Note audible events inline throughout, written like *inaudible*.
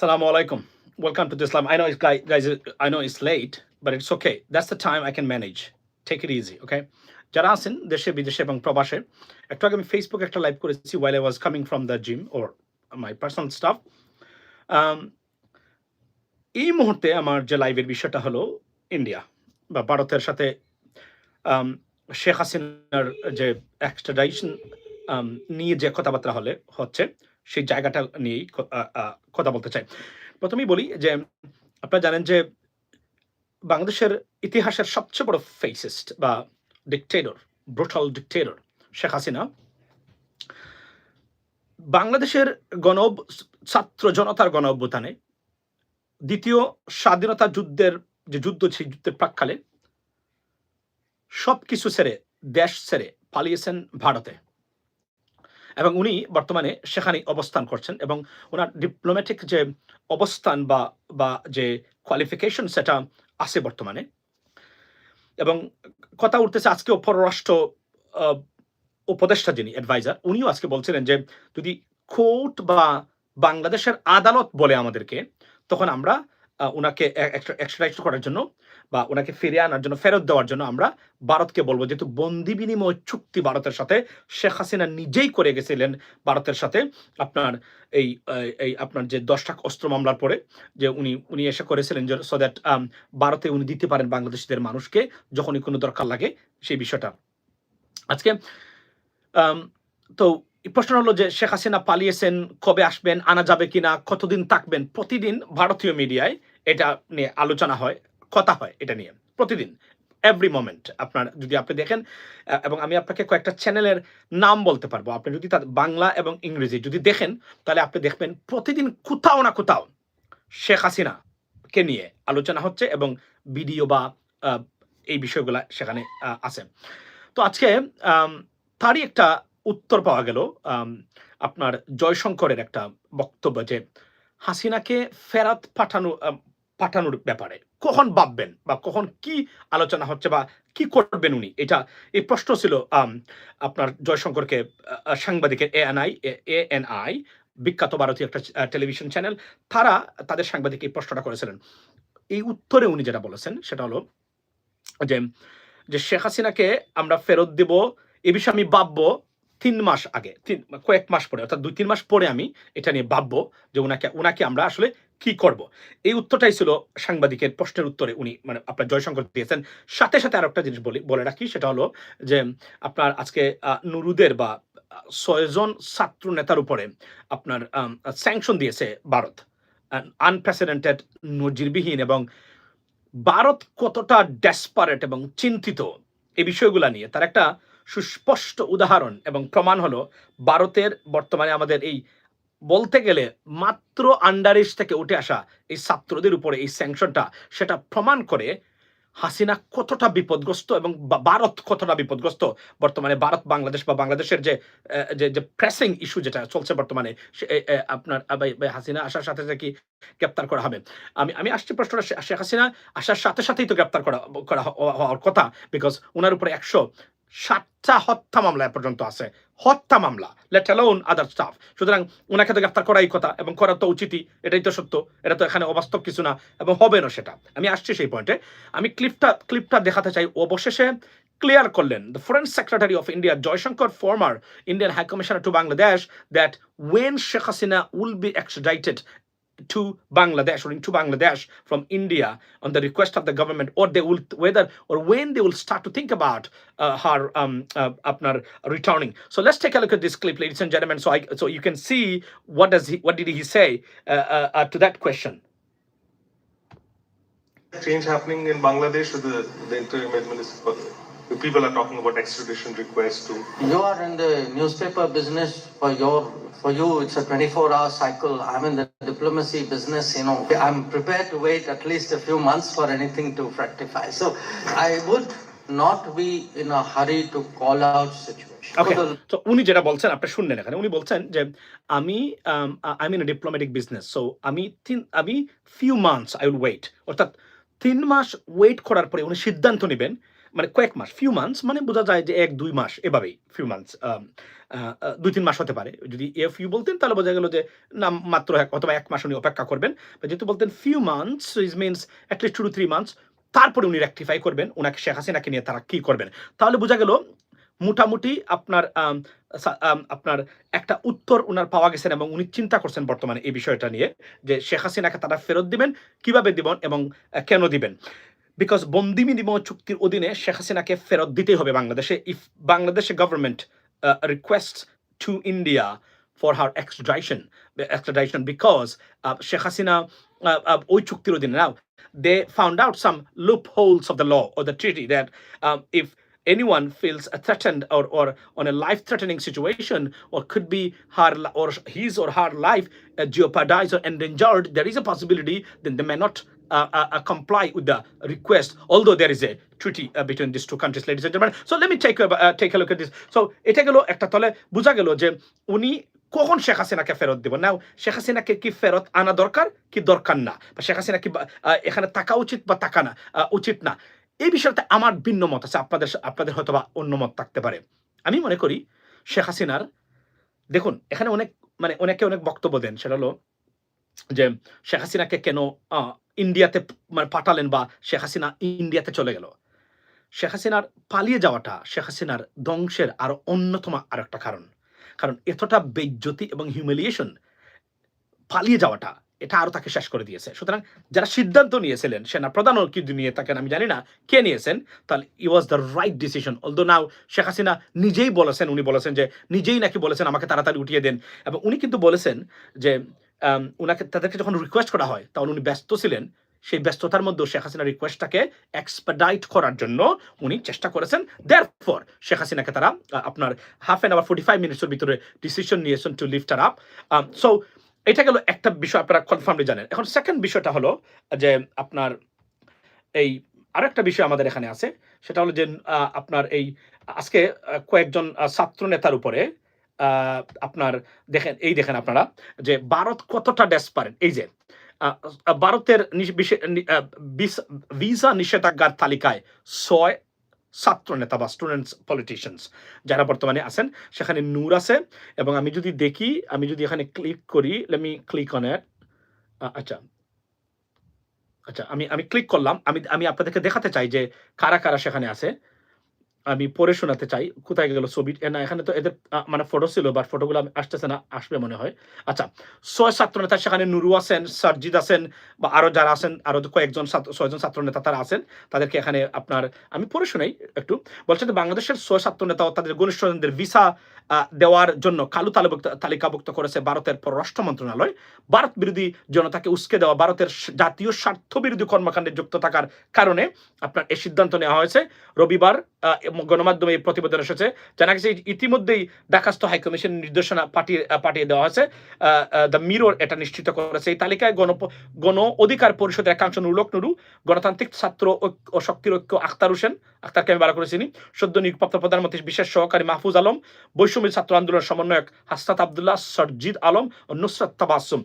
Assalamu alaikum. Welcome to the Islam. I know it's guys, I know it's late, but it's okay. That's the time I can manage. Take it easy, okay? যারা আছেন দেশে বিদেশে এবং প্রবাসে একটু আগে আমি ফেসবুকে একটা লাইভ করেছি while I was coming from the gym or my personal stuff Um, এই মুহূর্তে আমার যে লাইভের বিষয়টা হলো ইন্ডিয়া বা ভারতের সাথে শেখ হাসিনার যে এক্সট্রাডাইশন নিয়ে যে কথাবার্তা হলে হচ্ছে সেই জায়গাটা নিয়েই কথা বলতে চাই। প্রথমেই বলি যে, আপনারা জানেন যে, বাংলাদেশের ইতিহাসের সবচেয়ে বড় ফেসিস্ট বা dictator brutal dictator Sheikh Hasina, বাংলাদেশের গণ ছাত্র জনতার গণ অভ্যুত্থানে দ্বিতীয় স্বাধীনতা যুদ্ধের যে যুদ্ধ, সেই যুদ্ধের প্রাককালে সবকিছু ছেড়ে, দেশ ছেড়ে পালিয়েছেন ভারতে। এবং উনি বর্তমানে সেখানে অবস্থান করছেন এবং ওনার ডিপ্লোম্যাটিক যে অবস্থান বা বা যে কোয়ালিফিকেশন সেটা আছে বর্তমানে। এবং কথা উঠতেছে আজকেও পররাষ্ট্র উপদেষ্টা যিনি অ্যাডভাইজার উনিও আজকে বলছিলেন যে যদি কোর্ট বা বাংলাদেশের আদালত বলে আমাদেরকে, তখন আমরা ওনাকে এক্সট্রাইট করার জন্য বা ওনাকে ফিরিয়ে আনার জন্য ফেরত দেওয়ার জন্য আমরা ভারতকে বলব। যেহেতু বন্দি বিনিময় চুক্তি ভারতের সাথে শেখ হাসিনা নিজেই করে গেছিলেন ভারতের সাথে আপনার এই এই আপনার যে দশটা অস্ত্র মামলার পরে যে উনি উনি এসে করেছিলেন যে সো দ্যাট ভারতে উনি দিতে পারেন বাংলাদেশিদের মানুষকে যখনই কোনো দরকার লাগে সেই বিষয়টা। আজকে আম, তো প্রশ্ন হলো যে শেখ হাসিনা পালিয়েছেন কবে আসবেন আনা যাবে কিনা কতদিন থাকবেন প্রতিদিন ভারতীয় মিডিয়ায় এটা নিয়ে আলোচনা হয়। কথা হয় এটা নিয়ে। প্রতিদিন এভরি মোমেন্ট আপনার যদি আপনি দেখেন এবং আমি আপনাকে কয়েকটা চ্যানেলের নাম বলতে পারব। আপনি যদি তার বাংলা এবং ইংরেজি যদি দেখেন, তাহলে আপনি দেখবেন প্রতিদিন কোথাও না কোথাও শেখ হাসিনা কে নিয়ে আলোচনা হচ্ছে এবং ভিডিও বা এই বিষয়গুলা সেখানে আছে। তো আজকে তারই একটা উত্তর পাওয়া গেল আপনার জয়শঙ্করের একটা বক্তব্য যে হাসিনাকে ফেরাত পাঠানো পাঠানোর ব্যাপারে। কখন ভাববেন বা কখন কি আলোচনা হচ্ছে বা কি করবেন উনি? এটা এই প্রশ্ন ছিল আপনার জয়শঙ্করকে সাংবাদিকের A N I, A N I, বিখ্যাত ভারতীয় একটা টেলিভিশন চ্যানেল, তারা তাদের সাংবাদিক এই প্রশ্নটা করেছিলেন। এই উত্তরে উনি যেটা বলেছেন সেটা হলো যে যে শেখ হাসিনাকে আমরা ফেরত দেব, এ বিষয়ে আমি ভাববো তিন মাস আগে, তিন, কয়েক মাস পরে, অর্থাৎ দুই, তিন মাস পরে আমি এটা নিয়ে ভাববো যে ওনাকে ওনাকে আমরা আসলে কি করব? এই উত্তরটাই ছিল সাংবাদিকের প্রশ্নের উত্তরে উনি মানে আপনার জয়শঙ্কর দিয়েছেন। সাথে সাথে আর একটা জিনিস বলি, বলে রাখি, সেটা হলো যে আপনার আজকে নুরুদের বা ছয়জন ছাত্র নেতার উপরে আপনার স্যাংশন দিয়েছে ভারত। আনপ্রেসিডেন্টেড নজিরবিহীন এবং ভারত কতটা ডেসপারেট এবং চিন্তিত এই বিষয়গুলো নিয়ে। তার একটা সুস্পষ্ট উদাহরণ এবং প্রমাণ হলো, ভারতের বর্তমানে আমাদের এই বলতে গেলে মাত্র আন্ডারিশ থেকে উঠে আসা এই ছাত্রদের উপরে এই স্যাংশনটা, সেটা প্রমাণ করে হাসিনা কতটা বিপদগ্রস্ত এবং ভারত কতটা বিপদগ্রস্ত। বর্তমানে ভারত, বাংলাদেশ বা বাংলাদেশের যে যে প্রেসিং ইস্যু যেটা চলছে বর্তমানে আপনার হাসিনা আসার সাথে সাথে কি গ্রেপ্তার করা হবে? আমি আমি আসছি প্রশ্নটা শেখ হাসিনা আসার সাথে সাথেই তো গ্রেপ্তার করা করা হওয়ার কথা বিকজ ওনার উপরে একশো সাতটা হত্যা মামলা এ পর্যন্ত আছে। হত্যা মামলা লেট অ্যালোন আদার স্টাফ সুতরাং ওনাকে তো গ্রেপ্তার করাই কথা এবং করা তো উচিতই, এটাই তো সত্য, এটা তো এখানে অবাস্তব কিছু না এবং হবে না সেটা। আমি আসছি সেই পয়েন্টে আমি ক্লিপটা ক্লিপটা দেখাতে চাই। অবশেষে ক্লিয়ার করলেন the foreign secretary of India Jaishankar former Indian high commissioner to Bangladesh that when Sheikh Hasina will be extradited to Bangladesh or into Bangladesh from India on the request of the government, or they will whether or when they will start to think about uh, her um, uh, Apnar returning. So let's take a look at this clip, ladies and gentlemen, so I so you can see what does he what did he say uh, uh, uh, to that question. change happening in Bangladesh with the, the interim administration? People are talking about extradition requests to. You are in the newspaper business for your, for you, it's a 24 hour cycle. I'm in the diplomacy business, you know. I'm prepared to wait at least a few months for anything to fructify. So I would not be in a hurry to call out situation. So তো উনি যেটা বলছেন আপনি শুনলেন এখানে উনি বলছেন যে আমি I mean diplomatic business so আমি তিন আমি few months I will wait অর্থাৎ তিন মাস ওয়েট করার পরে উনি সিদ্ধান্ত নেবেন মানে কয়েক মাস ফিউ মান্থস মানে বোঝা যায় যে এক দুই মাস এভাবেই ফিউ মান্থস দুই তিন মাস হতে পারে। যদি এ ফিউ বলতেন তাহলে বোঝা গেল যে না মাত্র এক অথবা এক মাস উনি অপেক্ষা করবেন। যেহেতু বলতেন few months is means at least two two three months তারপরে উনি রেক্টিফাই করবেন ওনাকে শেখ হাসিনাকে নিয়ে তারা কি করবেন। তাহলে বোঝা গেল মোটামুটি আপনার সা- আম, আপনার একটা উত্তর ওনার পাওয়া গেছেন এবং উনি চিন্তা করছেন বর্তমানে এই বিষয়টা নিয়ে যে শেখ হাসিনাকে তারা ফেরত দিবেন কীভাবে দিবেন এবং কেন দিবেন। বিকজ বন্দি বিনিময় চুক্তির অধীনে শেখ হাসিনাকে ফেরত দিতেই হবে বাংলাদেশে ইফ বাংলাদেশে government request to India for her extradition extradition because Sheikh Hasina uh, uh, ওই চুক্তির অধীনে নাও they found out some loopholes of the law or the treaty that um, if anyone feels threatened or, or on a life-threatening situation or could be her li- or his or her life uh, jeopardized or endangered, there is a possibility then they may not uh, uh, uh, comply with the request, although there is a treaty uh, between these two countries, ladies and gentlemen. So let me take a, uh, take a look at this. So এটা গেল একটা তলে বোঝা গেল যে উনি কখন শেখ হাসিনাকে ফেরত দিব নাও শেখ হাসিনাকে কি ফেরত আনা দরকার কি দরকার না বা শেখ হাসিনা কি এখানে থাকা উচিত বা থাকা না উচিত না এই বিষয়টা আমার ভিন্ন মত আছে আপনাদের আপনাদের হয়তো বা অন্য মত থাকতে পারে আমি মনে করি শেখ হাসিনার দেখুন এখানে অনেক মানে অনেকে অনেক বক্তব্য দেন সেটা হলো যে শেখ হাসিনাকে কেন ইন্ডিয়াতে মানে পাঠালেন বা শেখ হাসিনা ইন্ডিয়াতে চলে গেল? শেখ হাসিনার পালিয়ে যাওয়াটা শেখ হাসিনার ধ্বংসের আরও অন্যতম আর একটা কারণ। কারণ এতটা বেজ্জতি এবং হিউমিলিয়েশন পালিয়ে যাওয়াটা, এটা আরও তাকে শেষ করে দিয়েছে। সুতরাং যারা সিদ্ধান্ত নিয়েছিলেন সেনা প্রধান ও কি নিয়ে তাকে আমি জানি না, কে নিয়েছেন, তাহলে it was the right decision although now Sheikh Hasina নিজেই বলেছেন, উনি বলেছেন যে নিজেই নাকি বলেছেন আমাকে তাড়াতাড়ি উঠিয়ে দেন। এবং উনি কিন্তু বলেছেন যে উনাকে, তাদেরকে যখন রিকোয়েস্ট করা হয়, তখন উনি ব্যস্ত ছিলেন। সেই ব্যস্ততার মধ্যে শেখ হাসিনার রিকোয়েস্টটাকে এক্সপাডাইট করার জন্য উনি চেষ্টা করেছেন। দেয়ার ফর শেখ হাসিনাকে তারা আপনার half an hour forty five মিনিটসের ভিতরে ডিসিশন নিয়েছেন টু লিফট আপ সো এটা গেল একটা বিষয়, আপনারা কনফার্মলি জানেন। এখন সেকেন্ড বিষয়টা হলো যে আপনার এই আরও একটা বিষয় আমাদের এখানে আছে। সেটা হলো যে আপনার এই আজকে কয়েকজন ছাত্র নেতার উপরে আপনার দেখেন, এই দেখেন আপনারা যে ভারত কতটা ডেসপারেট এই যে ভারতের ভিসা নিষেধাজ্ঞার তালিকায় ছয় ছাত্র নেতা বা স্টুডেন্টস পলিটিশিয়ানস যারা বর্তমানে আছেন, সেখানে নূর আছে। এবং আমি যদি দেখি, আমি যদি এখানে ক্লিক করি লেমি ক্লিক অন এট আচ্ছা। আচ্ছা আমি আমি ক্লিক করলাম। আমি আমি আপনাদেরকে দেখাতে চাই যে কারা কারা সেখানে আছে। আমি পড়ে শোনাতে চাই, কোথায় গেল ছবি? না, এখানে তো এদের মানে ফটো ছিল বাট ফটোগুলো আমি আসতেছে না, আসবে মনে হয়। আচ্ছা ছয় ছাত্র নেতা, সেখানে নুরু আছেন, সারজিদ আছেন, বা আরও যারা আছেন, আরও কয়েকজন ছয়জন ছাত্র নেতা তারা আছেন, তাদেরকে এখানে আপনার, আমি পড়ে শোনাই একটু। বলছে যে বাংলাদেশের ছয় ছাত্র নেতা ও তাদের ঘনিষ্ঠজনদের ভিসা দেওয়ার জন্য কালো তালিকাভুক্ত তালিকাভুক্ত করেছে ভারতের পররাষ্ট্র মন্ত্রণালয়। ভারত বিরোধী জনতাকে উস্কে দেওয়া ভারতের জাতীয় স্বার্থ বিরোধী কর্মকাণ্ডে যুক্ত থাকার কারণে আপনার এই সিদ্ধান্ত নেওয়া হয়েছে। রবিবার গণমাধ্যমে এই প্রতিবেদন এসেছে। জানা গেছে ইতিমধ্যেই ঢাকাস্থ হাইকমিশন নির্দেশনা পাঠিয়ে পাঠিয়ে দেওয়া হয়েছে। দ্য মিরর এটা নিশ্চিত করেছে। এই তালিকায় গণ গণ অধিকার পরিষদের একাংশ নুরুলক নুরু, গণতান্ত্রিক ছাত্র ও শক্তির ঐক্য আখতার হোসেন, আখতারকে আমি বার করেছি সদ্য নিয়োগপ্রাপ্ত প্রধানমন্ত্রীর বিশেষ সহকারী মাহফুজ আলম বৈষম্য ছাত্র আন্দোলনের সমন্বয়ক হাসনাত আবদুল্লাহ সরজিদ আলম ও নুসরাত তাবাসুম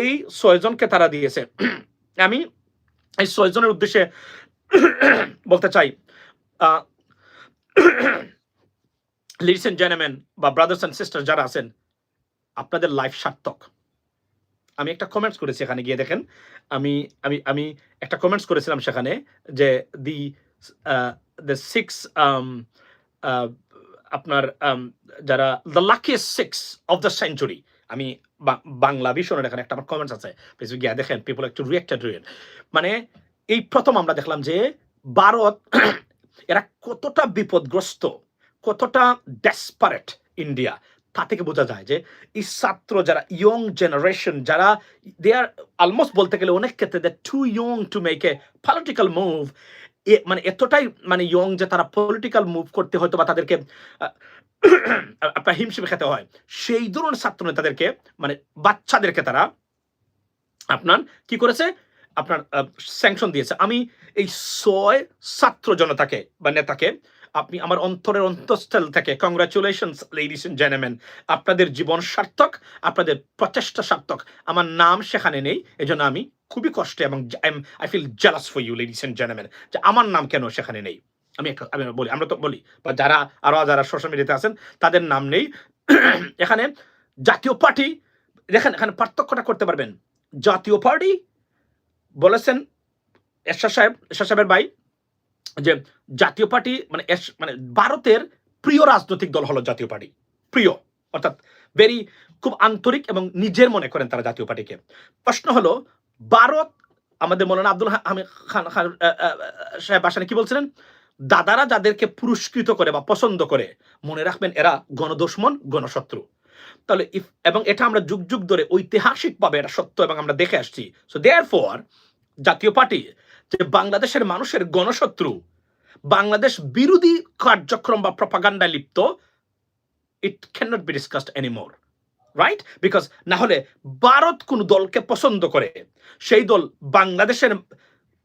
এই ছয়জনকে তারা দিয়েছে। আমি এই ছয়জনের উদ্দেশ্যে বলতে চাই লিডিস এন্ড জেন্টলম্যান বা ব্রাদার্স অ্যান্ড সিস্টার যারা আছেন আপনাদের লাইফ সার্থক। আমি একটা কমেন্টস করেছি এখানে গিয়ে দেখেন। আমি আমি আমি একটা কমেন্টস করেছিলাম সেখানে যে দি দ্য সিক্স আপনার um, যারা the luckiest six of the century আমি বাংলা ভীষণের এখানে একটা আমার কমেন্টস আছে। গিয়ে দেখেন পিপল একটু রিয়েক্টেড রিয়েন মানে এই প্রথম আমরা দেখলাম যে ভারত এরা কতটা বিপদগ্রস্ত, কতটা ডেসপারেট ইন্ডিয়া তা থেকে বোঝা যায় যে এই ছাত্র যারা ইয়ং জেনারেশন যারা দে আর অলমোস্ট বলতে গেলে অনেক ক্ষেত্রে they too young to make a political move মানে এতটাই মানে ইয়ং যে তারা পলিটিক্যাল মুভ করতে হয়তো বা তাদেরকে আপনার হিমশিম খেতে হয়। সেই ধরনের ছাত্র নেতাদেরকে মানে বাচ্চাদেরকে তারা আপনার কি করেছে? আপনার স্যাংশন দিয়েছে। আমি এই ছয় ছাত্র জনতাকে বা নেতাকে, আপনি আমার অন্তরের অন্তঃস্থল থেকে কংগ্রাচুলেশন লেডিস এন্ড জেন্টলম্যান আপনাদের জীবন সার্থক, আপনাদের প্রচেষ্টা সার্থক। আমার নাম সেখানে নেই, এজন্য আমি খুবই কষ্টে এবং I feel jealous for you ladies and gentleman যে আমার নাম কেন সেখানে নেই? আমি আমি বলি, আমরা তো বলি, বা যারা, আরও যারা সোশ্যাল মিডিয়াতে আছেন, তাদের নাম নেই। এখানে জাতীয় পার্টি দেখেন, এখানে পার্থক্যটা করতে পারবেন। জাতীয় পার্টি বলেছেন এরশাদ সাহেব, এরশাদ সাহেবের ভাই যে জাতীয় পার্টি মানে মানে ভারতের প্রিয় রাজনৈতিক দল হলো জাতীয় পার্টি, প্রিয়, অর্থাৎ ভেরি খুব আন্তরিক এবং নিজের মনে করেন তারা জাতীয় পার্টিকে। প্রশ্ন হলো, ভারত, আমাদের মৌলানা আব্দুল খান খান সাহেব বাসানে কি বলছিলেন? দাদারা যাদেরকে পুরস্কৃত করে বা পছন্দ করে, মনে রাখবেন এরা গণদুশ্মন গণশত্রু। তাহলে if- এবং এটা আমরা যুগ যুগ ধরে ঐতিহাসিকভাবে এটা সত্য এবং আমরা দেখে আসছি। So therefore Jatiya Party যে বাংলাদেশের মানুষের গণশত্রু, বাংলাদেশ বিরোধী কার্যক্রম বা প্রপাগান্ডায় লিপ্ত it can not be discussed anymore right because না হলে ভারত কোন দলকে পছন্দ করে, সেই দল বাংলাদেশের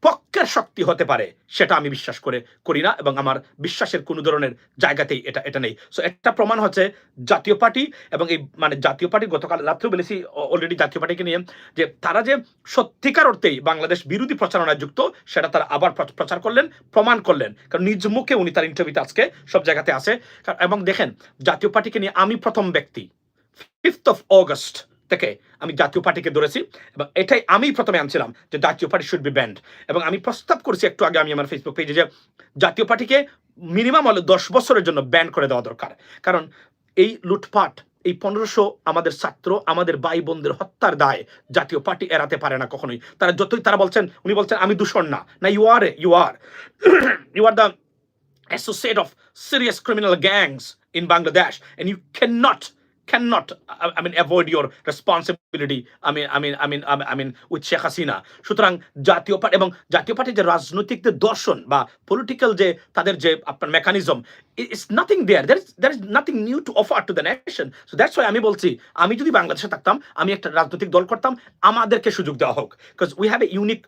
পক্ষের শক্তি হতে পারে, সেটা আমি বিশ্বাস করে করি না এবং আমার বিশ্বাসের কোনো ধরনের জায়গাতেই এটা এটা নেই। সো একটা প্রমাণ হচ্ছে জাতীয় পার্টি এবং এই মানে জাতীয় পার্টি গতকাল, রাত্রেও বলেছি অলরেডি জাতীয় পার্টিকে নিয়ে, যে তারা যে সত্যিকার অর্থেই বাংলাদেশ বিরোধী প্রচারণায় যুক্ত, সেটা তারা আবার প্র- প্রচার করলেন, প্রমাণ করলেন। কারণ নিজ মুখে উনি তার ইন্টারভিউতে আজকে সব জায়গাতে কারণ- এবং দেখেন, জাতীয় পার্টিকে নিয়ে আমি প্রথম ব্যক্তি ফিফথ অফ অগস্ট থেকে আমি জাতীয় পার্টিকে ধরেছি এবং এটাই আমি প্রথমে আনছিলাম যে জাতীয় পার্টি শুড বি ব্যান্ড এবং আমি প্রস্তাব করেছি একটু আগে আমি আমার ফেসবুক পেজে যে জাতীয় পার্টিকে মিনিমাম হলো দশ বছরের জন্য ব্যান করে দেওয়া দরকার। কারণ এই লুটপাট এই পনেরোশো আমাদের ছাত্র আমাদের ভাই বোনদের হত্যার দায় জাতীয় পার্টি এড়াতে পারে না কখনোই। তারা যতই তারা বলছেন উনি বলছেন আমি দূষণ না। না you are you are you are the associate serious criminal gangs in Bangladesh Bangladesh, you you cannot cannot I, mean avoid your responsibility I mean I mean I mean I mean, I mean with Sheikh Hasina সুতরাং জাতীয় party এবং জাতীয় পার্টির যে রাজনৈতিক যে দর্শন বা পলিটিক্যাল যে তাদের যে আপনার mechanism it's nothing there there is there is nothing new to offer to the nation so that's why আমি বলছি, আমি যদি বাংলাদেশে থাকতাম, আমি একটা রাজনৈতিক দল করতাম, আমাদেরকে সুযোগ দেওয়া হোক। Because we have a unique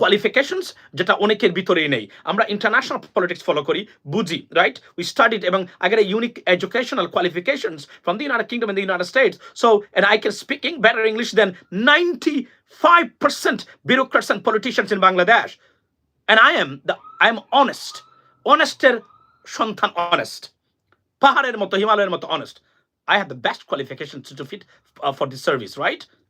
qualifications যেটা অনেকের ভিতরেই নেই। আমরা ইন্টারন্যাশনাল পলিটিক্স ফলো করি, বুঝি রাইট উই স্টাডিড এবং I a unique educational qualifications from the United Kingdom and the United States so and I can speaking better English than ninety five percent bureaucrats and politicians in Bangladesh. And I am the, I am honest. Honester সন্তান honest পাহাড়ের মতো হিমালয়ের মতো honest. Have the best qualifications to fit uh, for this service,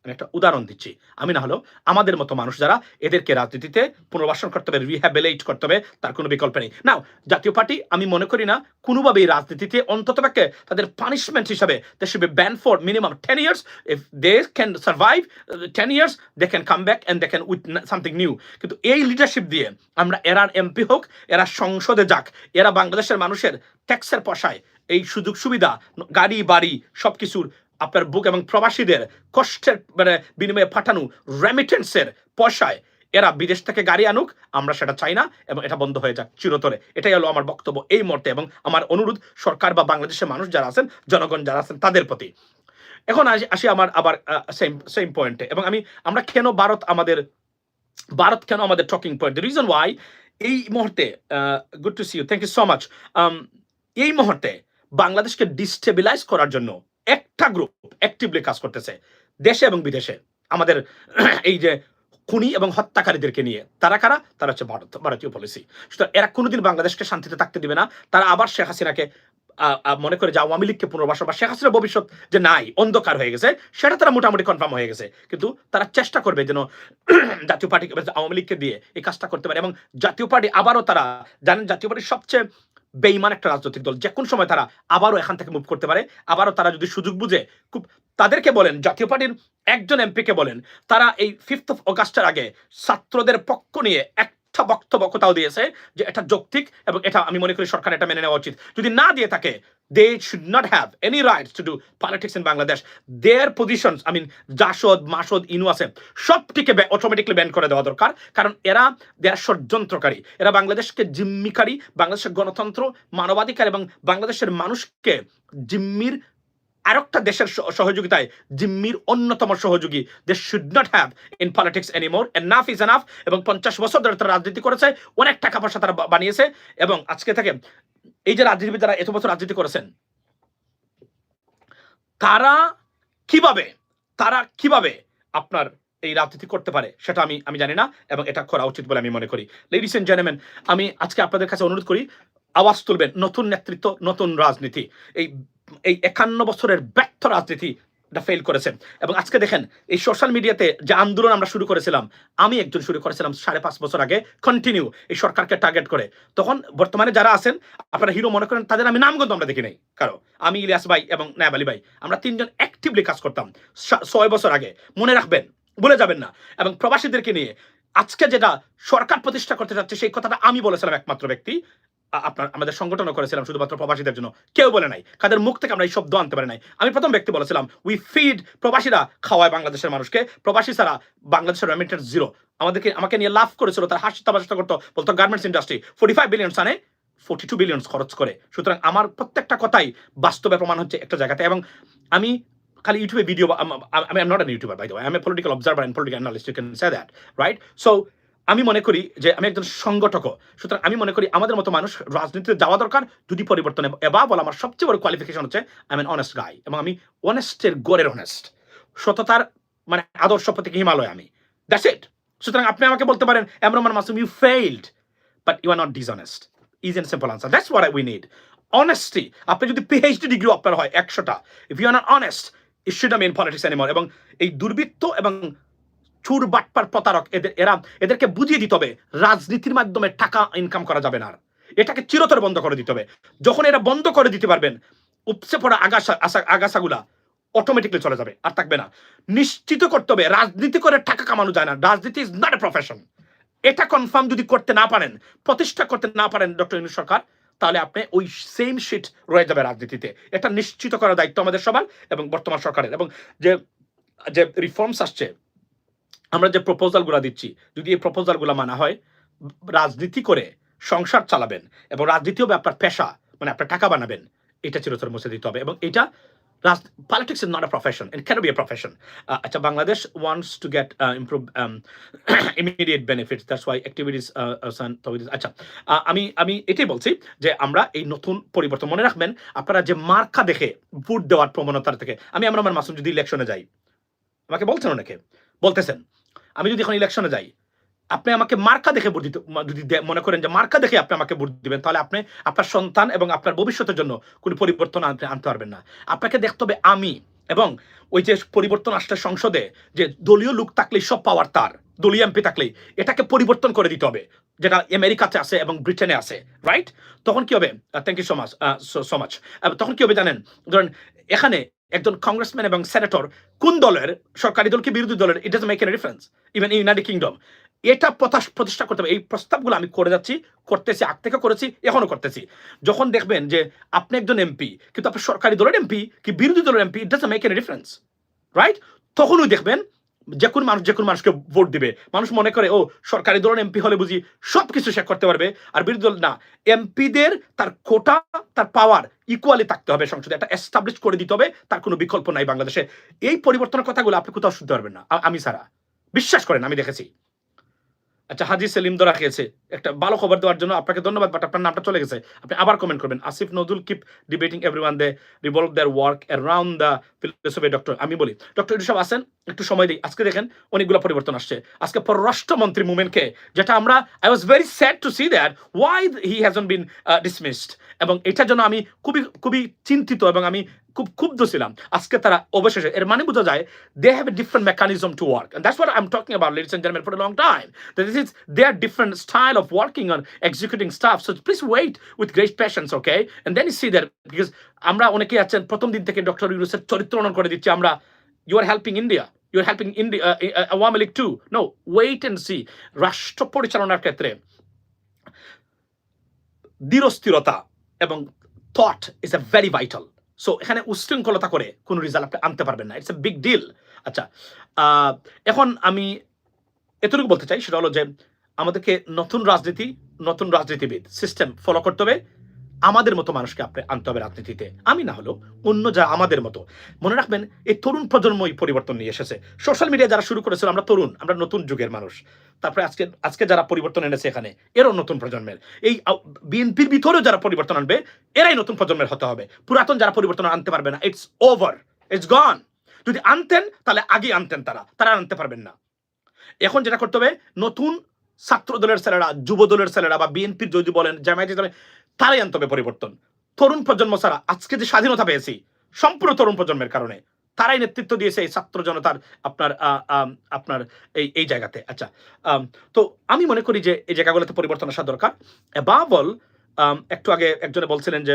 আমি একটা উদাহরণ দিচ্ছি। আমি না হলেও আমাদের মতো মানুষ যারা এদেরকে রাজনীতিতে পুনর্বাসন করতে হবে রিহ্যাবিলেট করতে হবে তার কোনো বিকল্প নেই। নাও জাতীয় পার্টি আমি মনে করি না কোনোভাবেই রাজনীতিতে অন্তত পক্ষে তাদের পানিশমেন্ট হিসাবে they should be ban for minimum ten years if they can survive ten years they can come back and they can with something new কিন্তু এই লিডারশিপ দিয়ে আমরা এরার এমপি হোক এরা সংসদে যাক এরা বাংলাদেশের মানুষের ট্যাক্সের পয়সায় এই সুযোগ সুবিধা, গাড়ি, বাড়ি সব কিছুর আপনার বুক এবং প্রবাসীদের কষ্টের মানে বিনিময়ে পাঠানো রেমিটেন্সের পয়সায় এরা বিদেশ থেকে গাড়ি আনুক, আমরা সেটা চাই না এবং এটা বন্ধ হয়ে যাক চিরতরে। এটাই হলো আমার বক্তব্য এই মুহূর্তে এবং আমার অনুরোধ সরকার বা বাংলাদেশের মানুষ যারা আছেন, জনগণ যারা আছেন, তাদের প্রতি। এখন আসি আমার আবার সেম সেম পয়েন্টে এবং আমি, আমরা কেন ভারত আমাদের, ভারত কেন আমাদের টকিং পয়েন্ট রিজন ওয়াই এই মুহূর্তে good to see you thank you so much এই মুহূর্তে বাংলাদেশকে ডিস্টেবিলাইজ করার জন্য একটা গ্রুপ অ্যাক্টিভলি কাজ করতেছে, দেশে এবং বিদেশে। আমাদের *clears throat* এই যে খুনি এবং হত্যাকারীদেরকে নিয়ে, তারা কারা? তারা হচ্ছে ভারত, ভারতীয় পলিসি সুতরাং এরা কোনোদিন বাংলাদেশকে শান্তিতে থাকতে দিবে না। তারা আবার শেখ হাসিনাকে মনে করে যে আওয়ামী লীগকে পুনর্বাসন বা শেখ হাসিনার ভবিষ্যৎ যে নাই, অন্ধকার হয়ে গেছে, সেটা তারা মোটামুটি কনফার্ম হয়ে গেছে। কিন্তু তারা চেষ্টা করবে যেন *clears throat* জাতীয় পার্টি, আওয়ামী লীগকে দিয়ে এই কাজটা করতে পারে। এবং জাতীয় পার্টি আবারও তারা, জানেন জাতীয় পার্টির সবচেয়ে বেইমান একটা রাজনৈতিক দল। যে কোন সময় তারা আবারও এখান থেকে মুভ করতে পারে, আবারও তারা যদি সুযোগ বুঝে খুব তাদেরকে বলেন, জাতীয় পার্টির একজন এমপিকে বলেন, তারা এই ফিফথ অফ অগাস্টের আগে ছাত্রদের পক্ষ নিয়ে একটা বক্তব্য কোথাও দিয়েছে যে এটা যৌক্তিক এবং এটা আমি মনে করি সরকার এটা মেনে নেওয়া উচিত। যদি না দিয়ে থাকে they should not have any rights to do politics in Bangladesh their positions I mean Jasad মাসদ Inu আছে, সবটিকে অটোমেটিকলি ব্যান করে দেওয়া দরকার। কারণ এরা দেয়ার ষড়যন্ত্রকারী। এরা বাংলাদেশকে জিম্মিকারী, বাংলাদেশের গণতন্ত্র, মানবাধিকার এবং বাংলাদেশের মানুষকে জিম্মির আরেকটা দেশের সহযোগিতায় জিম্মির অন্যতম সহযোগী they should not have in politics anymore enough is enough এবং পঞ্চাশ বছর ধরে তারা রাজনীতি করেছে, অনেক টাকা পয়সা তারা বানিয়েছে, এবং আজকে থেকে এই যে রাজনীতিবিদ যারা এত বছর রাজনীতি করেছেন, তারা কীভাবে তারা কীভাবে আপনার এই রাজনীতি করতে পারে, সেটা আমি আমি জানি না, এবং এটা করা উচিত বলে আমি মনে করি। লেডিস এন্ড জেন্টলম্যান আমি আজকে আপনাদের কাছে অনুরোধ করি, আওয়াজ তুলবেন, নতুন নেতৃত্ব, নতুন রাজনীতি। এই এই একান্ন বছরের ব্যর্থ রাজনীতি ফেল করেছে এবং আজকে দেখেন, এই সোশ্যাল মিডিয়াতে যে আন্দোলন আমরা শুরু করেছিলাম, আমি একজন শুরু করেছিলাম সাড়ে পাঁচ বছর আগে কন্টিনিউ এই সরকারকে টার্গেট করে। তখন বর্তমানে যারা আছেন, আপনারা হিরো মনে করেন, তাদের আমি নামগন্ধ আমরা দেখি নাই। কারও, আমি ইলিয়াস ভাই এবং নায়াব আলী ভাই, আমরা তিনজন অ্যাক্টিভলি কাজ করতাম ছয় বছর আগে। মনে রাখবেন, ভুলে যাবেন না। এবং প্রবাসীদেরকে নিয়ে আজকে যেটা সরকার প্রতিষ্ঠা করতে যাচ্ছে, সেই কথাটা আমি বলেছিলাম একমাত্র ব্যক্তি আপনার আমাদের সংগঠনও করেছিলাম শুধুমাত্র প্রবাসীদের জন্য। কেউ বলে নাই। কাদের মুখ থেকে আমরা এই শব্দ আনতে পারি নাই। আমি প্রথম ব্যক্তি বলেছিলাম উই ফিড প্রবাসীরা খাওয়ায় বাংলাদেশের মানুষকে। প্রবাসী ছাড়া বাংলাদেশের রেমিটেন্স জিরো আমাদেরকে, আমাকে নিয়ে লাভ করেছিল, তার হাসি তামাশা করতো বলতো garments industry forty five billion সানে ফোর্টি টু বিলিয়ন খরচ করে। সুতরাং আমার প্রত্যেকটা কথাই বাস্তবে প্রমাণ হচ্ছে একটা জায়গাতে। এবং আমি খালি ইউটিউবে ভিডিও আমি not an YouTuber by the a political observer and political analyst you can say that right so আমি মনে করি যে আমি একজন সংগঠক সুতরাং আমি মনে করি আমাদের মতো মানুষ রাজনীতিতে যাওয়া দরকার যদি পরিবর্তন এবা বলা আমার সবচেয়ে বড় কোয়ালিফিকেশন হচ্ছে আই এন অনেস্ট গাই এবং আমি অনেস্টের গোড়ের অনেস্ট সততার মানে আদর্শ প্রতীক হিমালয় আমি। দ্যাটস ইট সুতরাং আপনি আমাকে বলতে পারেন এমরমান Masum you failed but you are not dishonest is an simple answer that's what we need honesty আপনি যদি পিএইচডি ডিগ্রি আপনার হয়, একশোটা। If you are not honest it should men politics anymore এবং এই দুর্বৃত্ত এবং চুর বাটপার প্রতারক এদের, এরা এদেরকে বুঝিয়ে দিতে হবে, রাজনীতির মাধ্যমে টাকা ইনকাম করা যাবে না এটাকে চিরতর বন্ধ করে দিতে হবে। যখন এরা বন্ধ করে দিতে পারবেন উপসে পড়া আগাসা আশা- আগাছাগুলা অটোমেটিকলি চলে যাবে, আর থাকবে না। নিশ্চিত করতে হবে, রাজনীতি করে টাকা কামানো যায় না। রাজনীতি ইজ নট এ প্রফেশন এটা কনফার্ম যদি করতে না পারেন, প্রতিষ্ঠা করতে না পারেন ডক্টর ইনু সরকার, তাহলে আপনি ওই সেম শিট রয়ে যাবে রাজনীতিতে। এটা নিশ্চিত করার দায়িত্ব আমাদের সবার এবং বর্তমান সরকারের। এবং যে যে রিফর্মস আসছে আমরা যে প্রপোজালগুলো দিচ্ছি, যদি এই প্রপোজালগুলো মানা হয়, রাজনীতি করে সংসার চালাবেন এবং রাজনীতি হবে আপনার পেশা মানে আপনার টাকা বানাবেন, এটা চিরতর মুছে দিতে হবে এবং এটা politics is not a profession it can be a profession আচ্ছা Bangladesh wants to get improve immediate benefits that's why activities আচ্ছা আমি আমি এটাই বলছি যে আমরা এই নতুন পরিবর্তন মনে রাখবেন, আপনারা যে মার্কা দেখে ভোট দেওয়ার প্রবণতার থেকে, আমি আমার মাসুম যদি ইলেকশনে যাই, আমাকে বলছেন অনেকে, বলতেছেন আমি যদি এখন ইলেকশনে যাই, আপনি আমাকে মার্কা দেখে ভোট দিতে যদি মনে করেন যে মার্কা দেখে আপনি আমাকে ভোট দিবেন, তাহলে আপনি আপনার সন্তান এবং আপনার ভবিষ্যতের জন্য কোনো পরিবর্তন আনতে আনতে পারবেন না। আপনাকে দেখতে হবে আমি এবং ওই যে পরিবর্তন আসলে সংসদে, যে দলীয় লোক থাকলেই সব পাওয়ার তার, দলীয় এমপি থাকলেই, এটাকে পরিবর্তন করে দিতে হবে, যেটা আমেরিকাতে আছে এবং ব্রিটেনে আছে রাইট তখন কি হবে? Thank you so much so much তখন কি হবে জানেন? ধরেন, এখানে একজন কংগ্রেসম্যান এবং সেনেটর কোন দলের? সরকারি দল কি বিরোধী দলের? It does make a difference even United Kingdom এটা প্রতিষ্ঠা করতে হবে। এই প্রস্তাবগুলো আমি করে যাচ্ছি, করতেছি, আগ থেকে করেছি এখনও করতেছি। যখন দেখবেন যে আপনি একজন এমপি কিন্তু আপনি সরকারি দলের এমপি কি বিরোধী দলের MP it does make a difference right তখনই দেখবেন যে কোন মানুষ যে কোন মানুষকে ভোট দিবে। মানুষ মনে করে, ও, সরকারি দলের এমপি হলে বুঝি সব কিছু সে করতে পারবে। আর বিরোধী দল, না এমপিদের তার কোটা তার পাওয়ার ইকুয়ালি থাকতে হবে সংসদে। একটা এস্টাবলিশ করে দিতে হবে, তার কোনো বিকল্প নাই বাংলাদেশে। এই পরিবর্তনের কথাগুলো আপনি কোথাও শুনতে পারবেন না আমি সারা বিশ্বাস করেন, আমি দেখেছি। আচ্ছা হাজি সেলিম দরা খেয়েছে। একটা ভালো খবর দেওয়ার জন্য আপনাকে ধন্যবাদ বাট আপনার নামটা চলে গেছে। আপনি আবার কমেন্ট করবেন। Asif, Nazrul keep debating everyone they revolve their work around the philosophy doctor আমি বলি। ডক্টর ইউসুফ আসেন একটু সময় দিই। আজকে দেখেন, অনেকগুলো পরিবর্তন আসছে। আজকে পররাষ্ট্রমন্ত্রী মুভমেন্টকে যেটা আমরা I was very sad to see that why he hasn't been dismissed এবং এটার জন্য আমি খুবই খুবই চিন্তিত এবং আমি খুব ক্ষুব্ধ ছিলাম আজকে তারা অবশেষে এর মানে বোঝা যায় they have a different mechanism to work and that's what I'm talking about ladies and gentlemen for a long time that this is their different style of working on executing stuff so please wait with great patience okay and then you see that because আমরা অনেকেই আছেন প্রথম দিন থেকে doctor ইউনুসের চরিত্র অনন করে দিচ্ছি আমরা you are helping India you are helping India Awami League to no wait and see রাষ্ট্র পরিচালনার ক্ষেত্রে দৃঢ়স্থিরতা এবং thought is a very vital so এখানে উশৃঙ্খলতা করে কোনো রেজাল্ট আপনি আনতে পারবেন না। ইটস এ বিগ ডিল আচ্ছা এখন আমি এতটুকু বলতে চাই, সেটা হলো যে আমাদেরকে নতুন রাজনীতি, নতুন রাজনীতিবিদ সিস্টেম ফলো করতে হবে। আমাদের মতো মানুষকে আপনি আনতে হবে রাজনীতিতে। আমি না হলেও অন্য যা আমাদের মতো। মনে রাখবেন, এই তরুণ প্রজন্মই পরিবর্তন নিয়ে এসেছে। সোশ্যাল মিডিয়া যারা শুরু করেছিল, আমরা তরুণ, আমরা নতুন যুগের মানুষ। তারপরে আজকে আজকে যারা পরিবর্তন এনেছে এখানে, এরও নতুন প্রজন্মের। এই বিএনপির ভিতরেও যারা পরিবর্তন আনবে, এরাই নতুন প্রজন্মের হতে হবে। পুরাতন যারা পরিবর্তন আনতে পারবে না ইটস ওভার ইটস গন যদি আনতেন, তাহলে আগে আনতেন তারা তারা আনতে পারবেন না। এখন যেটা করতে হবে, নতুন ছাত্র দলের ছেলেরা যুব দলের ছেলেরা বা বিএনপির যদি বলেন, জামায়াত তারাই আনতে হবে পরিবর্তন। তরুণ প্রজন্ম ছাড়া আজকে যে স্বাধীনতা পেয়েছি, সম্পূর্ণ তরুণ প্রজন্মের কারণে, তারাই নেতৃত্ব দিয়েছে এই ছাত্র জনতার আপনার আপনার এই এই জায়গাতে। আচ্ছা তো আমি মনে করি যে এই জায়গাগুলোতে পরিবর্তন আসা দরকার। বাবল একটু আগে একজনে বলছিলেন যে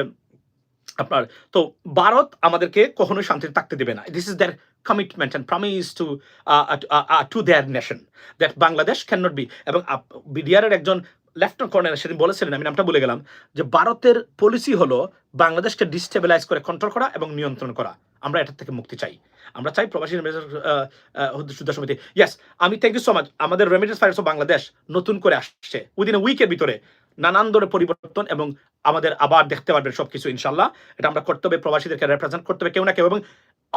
আপনার, তো ভারত আমাদেরকে কখনোই শান্তিতে থাকতে দেবে না। This is their commitment and promise to to their nation that Bangladesh can not be এবং বিডিআরের একজন লেফটেন্যান্ট কর্নেল সেদিন বলেছিলেন, আমি নামটা বলে গেলাম, যে ভারতের পলিসি হলো বাংলাদেশকে ডিস্টেবিলাইজ করে কন্ট্রোল করা এবং নিয়ন্ত্রণ করা। আমরা এটার থেকে মুক্তি চাই। আমরা চাই প্রবাসী সুদ্ধা সমিতি। ইয়েস আমি থ্যাংক ইউ সো মাচ আমাদের রেমিটেন্স ফাইন্যান্স অফ বাংলাদেশ নতুন করে আসছে। উইদিন উইকের ভিতরে নানান ধরনের পরিবর্তন এবং আমাদের আবার দেখতে পারবেন সবকিছু ইনশাল্লাহ এটা আমরা করতে হবে, প্রবাসীদেরকে রেপ্রেজেন্ট করতে হবে, কেউ না কেউ, এবং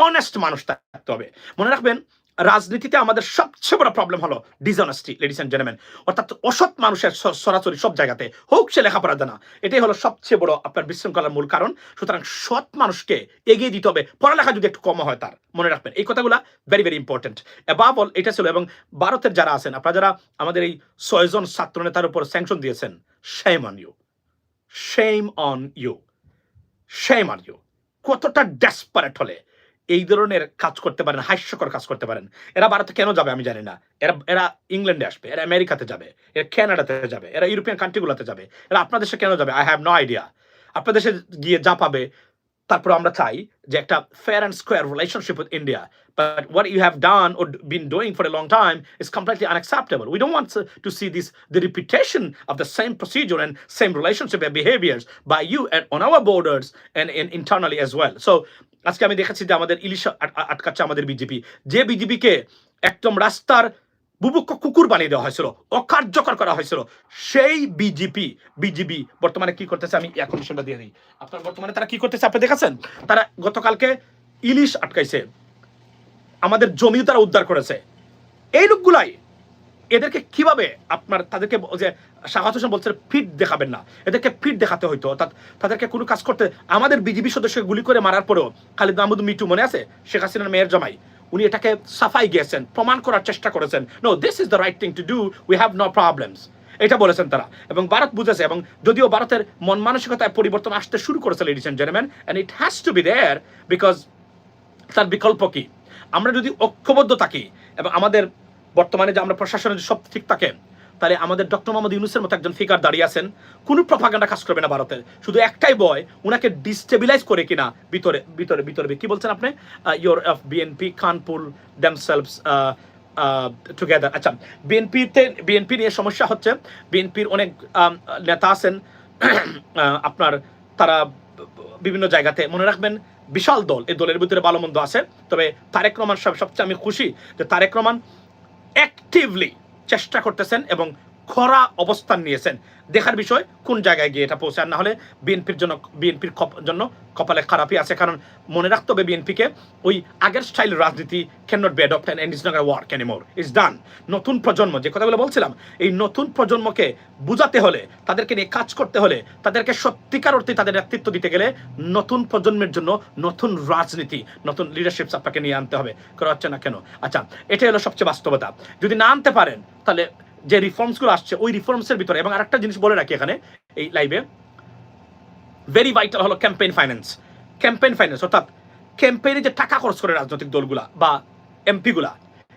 অনেস্ট মানুষ থাকতে হবে। মনে রাখবেন রাজনীতিতে আমাদের সবচেয়ে বড় প্রবলেম হলো ডিসঅনেস্টি লেডিস অ্যান্ড জেন্টলম্যান অর্থাৎ অসৎ মানুষের সরাসরি সব জায়গাতে। হোক সে লেখাপড়া জানা এটাই হলো সবচেয়ে বড় আপনার বিশৃঙ্খলার মূল কারণ। সুতরাং সৎ মানুষকে এগিয়ে দিতে হবে। পড়ালেখা যদি একটু কম হয় তার, মনে রাখবেন। এই কথাগুলো ভেরি ভেরি ইম্পর্টেন্ট বাবল এটা ছিল এবং ভারতের যারা আছেন, আপনারা যারা আমাদের এই ছয়জন ছাত্র নেতার উপর স্যাংশন দিয়েছেন shame on you shame on you shame on you কতটা ডেসপারেট হলে এই ধরনের কাজ করতে পারেন হাস্যকর কাজ করতে পারেন এরা ভারতে কেন যাবে আমি জানি না এরা এরা ইংল্যান্ডে আসবে এরা আমেরিকাতে যাবে এরা কানাডাতে যাবে এরা ইউরোপিয়ান কান্ট্রিগুলোতে যাবে এরা আপনার দেশে কেন যাবে আই হ্যাভ নো আইডিয়া আপনার দেশে গিয়ে যা পাবে তারপর আমরা চাই যে একটা fair and square relationship with India what you have done or been doing for a long time is completely unacceptable. We don't want to, to see this the repetition of the same procedure and same relationship and behaviors by you and on our borders and, and internally as well. So আজকে আমি দেখাচ্ছি যে আমাদের ইলিশ আট- আট- আটকাচ্ছে আমাদের BJP. যে বিজেপিকে একদম রাস্তার বুবুক্ষ কুকুর বানিয়ে দেওয়া হয়েছিল, অকার্যকর করা হয়েছিল, সেই বিজেপি বিজেপি বর্তমানে কি করতেছে আমি এখন দিয়ে দিই। আপনার বর্তমানে তারা কি করতেছে আপনি দেখেছেন? তারা গতকালকে ইলিশ আটকাইছে। আমাদের জমিও তারা উদ্ধার করেছে। এই লোকগুলাই এদেরকে কীভাবে আপনার, তাদেরকে যে শাহাত হোসেন বলছে ফিট দেখাবেন না। এদেরকে ফিট দেখাতে হইতো, অর্থাৎ তাদেরকে কোনো কাজ করতে, আমাদের বিজেপি সদস্য গুলি করে মারার পরেও খালিদ মাহমুদ মিটু মনে আছে? শেখ হাসিনার মেয়ের জামাই। উনি এটাকে সাফাই গিয়েছেন, প্রমাণ করার চেষ্টা করেছেন। No this is the right thing to do we have no problems এটা বলেছেন তারা। এবং ভারত বুঝেছে, এবং যদিও ভারতের মন মানসিকতায় পরিবর্তন আসতে শুরু করেছে ladies and gentleman and it has to be there because তার বিকল্প কি? আমরা যদি ঐক্যবদ্ধ থাকি, এবং আমাদের বর্তমানে যে আমরা প্রশাসনের সব ঠিক থাকে, তাহলে আমাদের ডক্টর মোহাম্মদ ইউনুসের মতো একজন ফিগার দাঁড়িয়ে আছেন, কোনো প্রপাগান্ডা কাজ করবে না ভারতের শুধু একটাই বয়, উনাকে ডিস্টেবিলাইজ করে কিনা ভিতরে ভিতরে ভিতরে কি বলছেন আপনি? Your of BNP Kanpur themselves together আচ্ছা বিএনপিতে বিএনপি নিয়ে সমস্যা হচ্ছে বিএনপির অনেক নেতা আছেন *clears throat* আপনার তারা বিভিন্ন জায়গাতে। মনে রাখবেন, বিশাল দল, এই দলের ভিতরে ভালো মন্দ আছে, তবে তারেক রহমান সাহেব সবচেয়ে আমি খুশি যে তারেক রহমান অ্যাক্টিভলি চেষ্টা করতেছেন এবং খরা অবস্থান নিয়েছেন। দেখার বিষয়, কোন জায়গায় গিয়ে এটা পৌঁছায় না হলে বিএনপির জন্য বিএনপির জন্য কপালে খারাপই আছে। কারণ মনে রাখতে হবে বিএনপিকে, ওই আগের স্টাইল রাজনীতি can not be adopt and is not work anymore is done নতুন প্রজন্ম, যে কথাগুলো বলছিলাম, এই নতুন প্রজন্মকে বুঝাতে হলে, তাদেরকে নিয়ে কাজ করতে হলে, তাদেরকে সত্যিকার অর্থে তাদের নেতৃত্ব দিতে গেলে নতুন প্রজন্মের জন্য নতুন রাজনীতি, নতুন লিডারশিপ আপনাকে নিয়ে আনতে হবে। করা হচ্ছে না কেন? আচ্ছা এটাই হলো সবচেয়ে বাস্তবতা। যদি না আনতে পারেন, তাহলে যে রিফর্মসগুলো আসছে, ওই রিফর্মসের ভিতরে, এবং আরেকটা জিনিস বলে রাখি এখানে, এই লাইভে ভেরি ভাইটাল হলো ক্যাম্পেইন ফাইন্যান্স ক্যাম্পেইন ফাইন্যান্স অর্থাৎ ক্যাম্পেইনে যে টাকা খরচ করে রাজনৈতিক দলগুলা বা এমপিগুলা,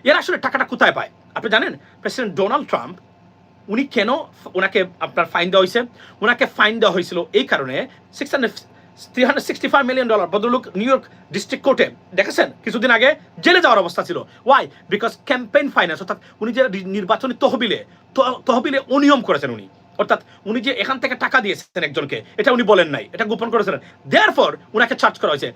এরা আসলে টাকাটা কোথায় পায়? আপনি জানেন প্রেসিডেন্ট ডোনাল্ড ট্রাম্প উনি কেন, ওনাকে আপনার ফাইন দেওয়া হয়েছে ওনাকে ফাইন দেওয়া হয়েছিল এই কারণে সিক্স হান্ড্রেড মিলিয়ন ডলার ভদ্রলোক নিউ ইয়র্ক ডিস্ট্রিক্ট কোর্টে দেখেছেন? কিছুদিন আগে জেলে যাওয়ার অবস্থা ছিল। ওয়াই বিকজ ক্যাম্পেইন ফাইন্যান্স অর্থাৎ উনি যে নির্বাচনী তহবিলে তহবিলে অনিয়ম করেছেন উনি। অর্থাৎ উনি যে এখান থেকে টাকা দিয়েছেন একজনকে, এটা উনি বলেন নাই, এটা গোপন করেছিলেন দেয়ার ফর উনাকে চার্জ করা হয়েছে।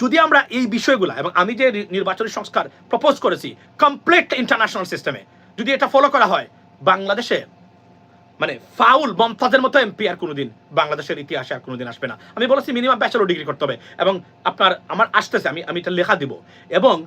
যদি আমরা এই বিষয়গুলো, এবং আমি যে নির্বাচনী সংস্কার প্রপোজ করেছি কমপ্লিট ইন্টারন্যাশনাল সিস্টেমে যদি এটা ফলো করা হয়, বাংলাদেশে মানে ফাউল মমতাজের মতো এমপি আর কোনোদিন বাংলাদেশের ইতিহাসে আর কোনোদিন আসবে না। আমি বলেছি মিনিমাম ব্যাচেলর ডিগ্রি করতে হবে এবং আপনার, আমার আসতেছে, আমি আমি এটা লেখা দিব। এবং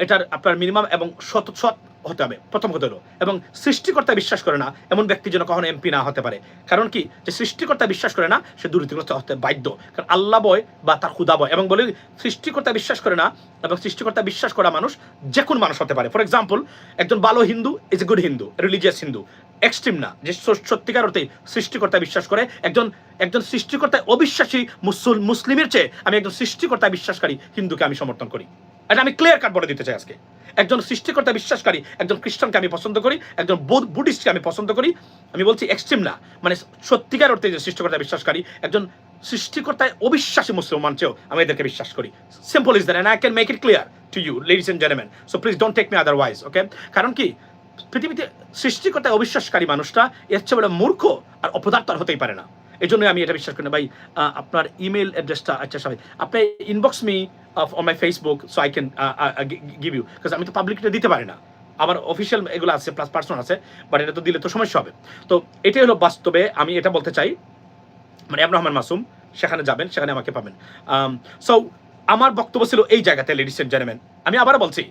এটার আপনার মিনিমাম এবং সৎ সৎ হতে হবে, প্রথম কথা হলো। এবং সৃষ্টিকর্তা বিশ্বাস করে না, এমন ব্যক্তি যেন কখনো এমপি না হতে পারে। কারণ কি? যে সৃষ্টিকর্তা বিশ্বাস করে না, সে দুর্নীতিগ্রস্ত হতে বাধ্য। কারণ আল্লাহ বয় বা তার খুদা বয়। এবং বলে, সৃষ্টিকর্তা বিশ্বাস করে না এবং সৃষ্টিকর্তা বিশ্বাস করা মানুষ যে কোনো মানুষ হতে পারে। ফর এক্সাম্পল একজন ভালো Hindu is a good Hindu religious Hindu. Extreme না। যে সত্যিকার অর্থে সৃষ্টিকর্তা বিশ্বাস করে, একজন একজন সৃষ্টিকর্তায় অবিশ্বাসী মুসল মুসলিমের চেয়ে আমি একজন সৃষ্টিকর্তা বিশ্বাসকারী হিন্দুকে আমি সমর্থন করি। এটা আমি ক্লিয়ার কাট বলে দিতে চাই আজকে। একজন সৃষ্টিকর্তা বিশ্বাসকারী, একজন খ্রিস্টানকে আমি পছন্দ করি, একজন বৌদ্ধ বুদ্ধিস্টকে আমি পছন্দ করি, আমি বলছি এক্সট্রিম না। মানে সত্যিকার অর্থে যে সৃষ্টিকর্তা বিশ্বাসকারী, একজন সৃষ্টিকর্তায় অবিশ্বাসী মুসলমান চেয়েও আমি এদেরকে বিশ্বাস করি। Simple is that and I can make it clear to you ladies and gentleman so please don't take me otherwise okay কারণ কি, পৃথিবীতে সৃষ্টিকর্তায় অবিশ্বাসকারী মানুষটা এর চেয়ে বড় মূর্খ আর অপদার্থ হতেই পারে না। এই জন্য আমি এটা বিশ্বাস করি না। ভাই আপনার ইমেল অ্যাড্রেসটা আচ্ছা সবাই আপনি inbox me on my Facebook so I can give you because আমি তো পাবলিকটা দিতে পারি না। আমার অফিসিয়াল এগুলো আছে প্লাস পার্সন আছে বাট এটা তো দিলে তো সমস্যা হবে। তো এটাই হলো বাস্তবে আমি এটা বলতে চাই। মানে আব রহমান মাসুম, সেখানে যাবেন, সেখানে আমাকে পাবেন। সো আমার বক্তব্য ছিল এই জায়গাতে লেডিস এন্ড জেন্টলম্যান আমি আবারও বলছি,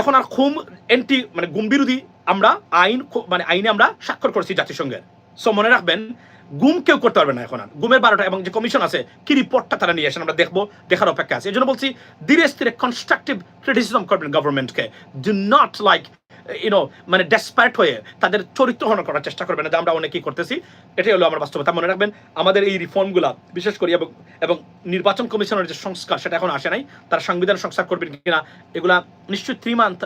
এখন আর খুম এন্টি মানে গুম বিরোধী আমরা, আইন মানে আইনে আমরা স্বাক্ষর করছি জাতিসংঘের। সো মনে রাখবেন, গুম কেউ করতে পারবে না এখন আর। গুমের বারোটা এবং যে কমিশন আছে, কি রিপোর্টটা তারা নিয়ে আসেন, আমরা দেখব, দেখার অপেক্ষা আছে। এই জন্য বলছি, ধীরে স্থিরে কনস্ট্রাকটিভ ক্রিটিসিজম করবেন গভর্নমেন্টকে do not like you know মানে ডেসপারেট হয়ে তাদের চরিত্র হনন করার চেষ্টা করবেন না, যে আমরা অনেকেই করতেছি। এটাই হলো আমার বাস্তবতা। মনে রাখবেন, আমাদের এই রিফর্মগুলা বিশেষ করে এবং এবং নির্বাচন কমিশনের যে সংস্কার, সেটা এখন আসে নাই। তারা সংবিধান সংস্কার করবেন কিনা, এগুলা নিশ্চয়ই থ্রি মান্থ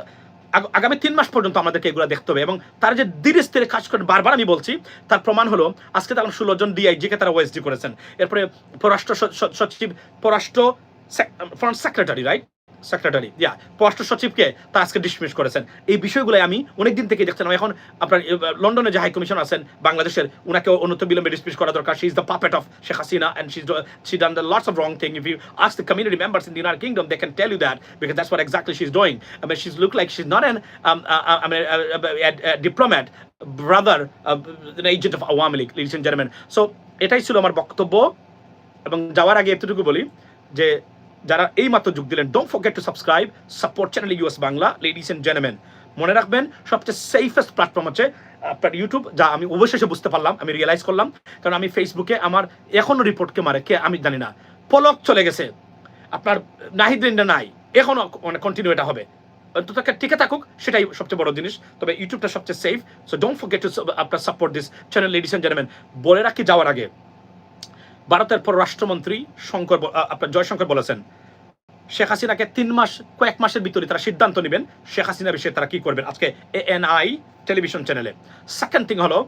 আগামী তিন মাস পর্যন্ত আমাদেরকে এগুলো দেখতে হবে এবং তারা যে ধীরে স্থিরে কাজ করে বারবার আমি বলছি, তার প্রমাণ হলো আজকে তারা ষোলো জন ডিআইজিকে তারা ওএসডি করেছেন। এরপরে পররাষ্ট্র সচিব, পররাষ্ট্র foreign secretary right secretary yeah পররাষ্ট্র সচিবকে তা আজকে ডিসমিস করেছেন। এই বিষয়গুলো আমি অনেকদিন থেকে দেখছিলাম এখন আপনার লন্ডনে যে হাই কমিশন আছেন, বাংলাদেশের উনাকে অন্যতম বিলম্বে ডিসমিস করা দরকার। She is the puppet of Sheikh Hasina and she's she done the lots of wrong thing if you ask the community members in dinar kingdom they can tell you that because that's for exactly she is doing আমি she is look like she is not an diplomat brother agent of Awami League Leeds German so এটাই ছিল আমার বক্তব্য এবং যাওয়ার আগে এতটুকু বলি যে যারা এই মাত্র যোগ দিলেন don't forget to subscribe support channel US Bangla ladies and gentleman মনে রাখবেন, সবচেয়ে সেফেস্ট প্ল্যাটফর্ম হচ্ছে, আপনার ইউটিউব যা আমি অবশেষে বুঝতে পারলাম, আমি রিয়েলাইজ করলাম, কারণ আমি ফেসবুকে আমার এখনও রিপোর্টকে মারে, কে আমি জানি না। পলক চলে গেছে। আপনার নাহিদিনটা নাই, এখনও মানে কন্টিনিউ এটা হবে। অন্তত একটা টিকে থাকুক, সেটাই সবচেয়ে বড় জিনিস। তবে ইউটিউবটা সবচেয়ে safe so don't forget to আপনার support this channel ladies and gentleman বলে রাখি যাওয়ার আগে ভারতের পররাষ্ট্রমন্ত্রী শঙ্কর আপনার জয়শঙ্কর বলেছেন, শেখ হাসিনাকে তিন মাস, কয়েক মাসের ভিতরে তারা সিদ্ধান্ত নেবেন শেখ হাসিনা বিষয়ে তারা কি করবেন। আজকে এএনআই টেলিভিশন চ্যানেলে। সেকেন্ড থিং হলো,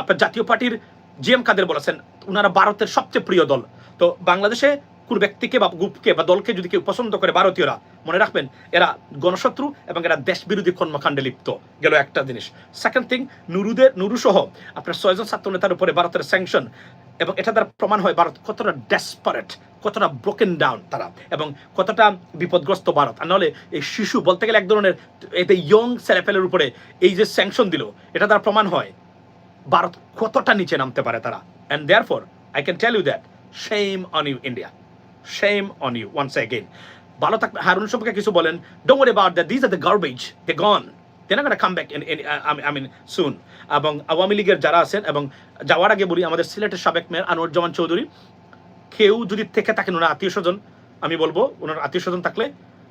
আপনার জাতীয় পার্টির জিএম কাদের বলেছেন ওনারা ভারতের সবচেয়ে প্রিয় দল। তো বাংলাদেশে কোন ব্যক্তিকে বা গ্রুপকে বা দলকে যদি কেউ পছন্দ করে ভারতীয়রা, মনে রাখবেন, এরা গণশত্রু এবং এরা দেশ বিরোধী কর্মকাণ্ডে লিপ্ত। গেল একটা জিনিস। সেকেন্ড থিং নুরুদের নুরু সহ আপনার ছয়জন ছাত্র নেতার উপরে ভারতের স্যাংশন এবং এটা দ্বারা প্রমাণ হয় ভারত কতটা ডেসপারেট কতটা ব্রোকেন ডাউন তারা এবং কতটা বিপদগ্রস্ত ভারত। আর নাহলে এই শিশু বলতে গেলে এক ধরনের, এতে ইয়ং স্যারেফেলের উপরে এই যে স্যাংশন দিল, এটা দ্বারা প্রমাণ হয় ভারত কতটা নিচে নামতে পারে তারা। And therefore I can tell you that shame on you India shame on you once again ভালো থাকবে হারুন সম্পর্কে কিছু বলেন। Don't worry about that this are the garbage they gone they না কাম ব্যাক মিন সুন এবং আওয়ামী লীগের যারা আছেন এবং যাওয়ার আগে বলি, আমাদের সিলেটের সাবেক মেয়র আনোয়ারুজ্জামান চৌধুরী, কেউ যদি থেকে থাকেন, ওনার আত্মীয় স্বজন, আমি বলব, ওনার আত্মীয় স্বজন থাকলে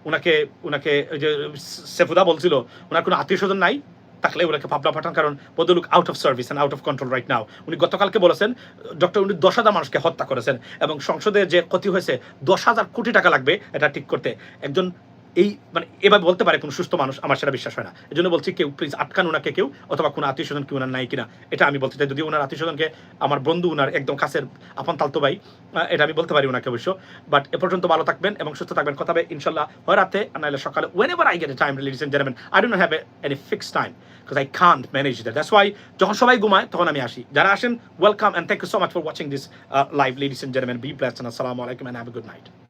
ওনাকে ওনাকে যে সেফুদা বলছিল, ওনার কোনো আত্মীয় স্বজন নাই, থাকলে ওনাকে পাবনা পাঠান, কারণ বদলুক out of service and out of control right now উনি গতকালকে বলেছেন ডক্টর উনি দশ হাজার মানুষকে হত্যা করেছেন এবং সংসদে যে ক্ষতি হয়েছে, দশ হাজার কোটি টাকা লাগবে, এটা ঠিক করতে। একজন এই মানে এবার বলতে পারে কোনো সুস্থ মানুষ আমার সেটা বিশ্বাস হয় না। এই জন্য বলছি কেউ প্লিজ আটকান ওনাকে কেউ, অথবা কোনো আত্মীয় স্বজন কি ওনার নাই কিনা, এটা আমি বলতে চাই। যদি ওনার আত্মীয় স্বজনকে আমার বন্ধু, ওনার একদম কাছের আপন তালতো ভাই এটা আমি বলতে পারি ওনাকে অবশ্য। বাট এ পর্যন্ত ভালো থাকবেন এবং সুস্থ থাকবেন। কথা হবে ইনশাল্লাহ হয় রাতে নাহলে সকালে whenever I get a time release and gentleman I don't have any fix time because I can't manage that that's why যখন সবাই ঘুমায়, তখন আমি আসি। যারা আসেন welcome and thank you so much for watching this live ladies and gentleman be plus আসসালামু আলাইকুম and have a good night